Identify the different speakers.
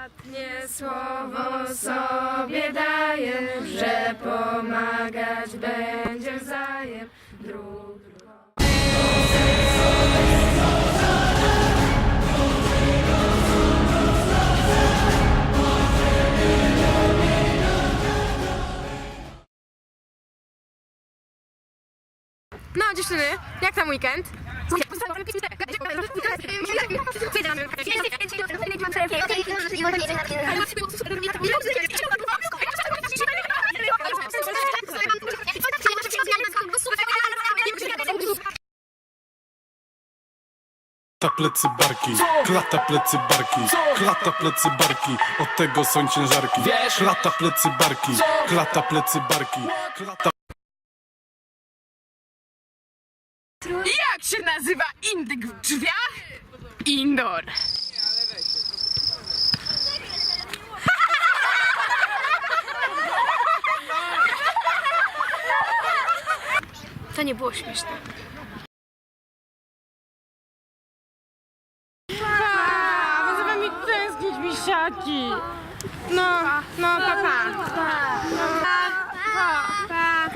Speaker 1: Ostatnie słowo sobie daję, że pomagać będzie wzajem drug drugowi. No dziewczyny, jak tam weekend?
Speaker 2: Klata plecy barki, klata plecy barki, klata plecy barki, od tego są ciężarki. Klata plecy barki, klata plecy barki, klata
Speaker 3: Jak się nazywa indyk w drzwiach? Indoor.
Speaker 1: To nie było śmieszne.
Speaker 3: A, za wami tęsknić misiaki. No, no, papa. Pa. Pa. pa.